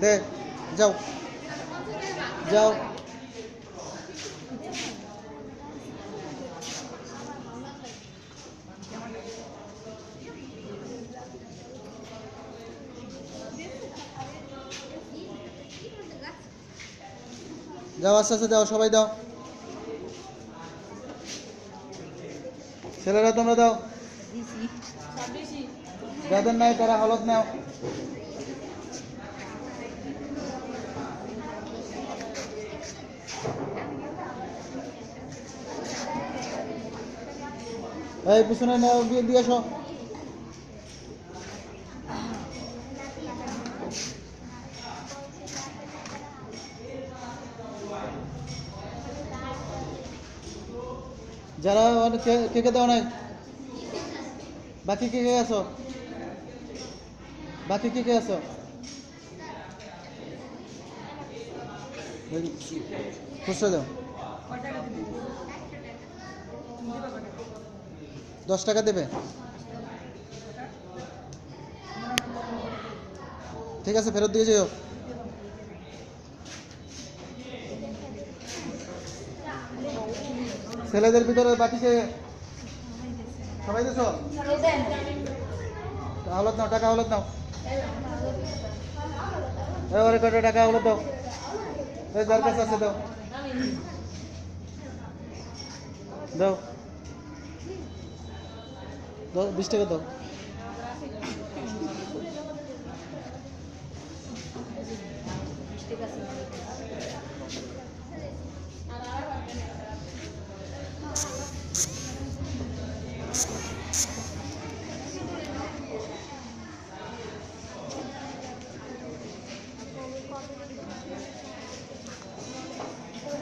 দে যাও যাও যাও আস্তে আস্তে দাও সবাই দাও ছেলেরা তোমরা দাও যাদের নাই তারা হলত নাও এই, পিছনে নাও দিয়ে দিয়ে যারা কে- কে দেওয়া নাই? বাকি কে কে আছো? বাকি কে কে আছো? খুচরা দাও। দশ টাকা দেবে? ঠিক আছে, ফেরত দিয়ে যেও। ছেলেদের ভিতরে বাকিকে সবাই দেছো? হলত নাও, টাকা হলত নাও। এবারে কত টাকা হলত দাও? যার কাছে আছে দাও। দাও। বিশ টাকা দাও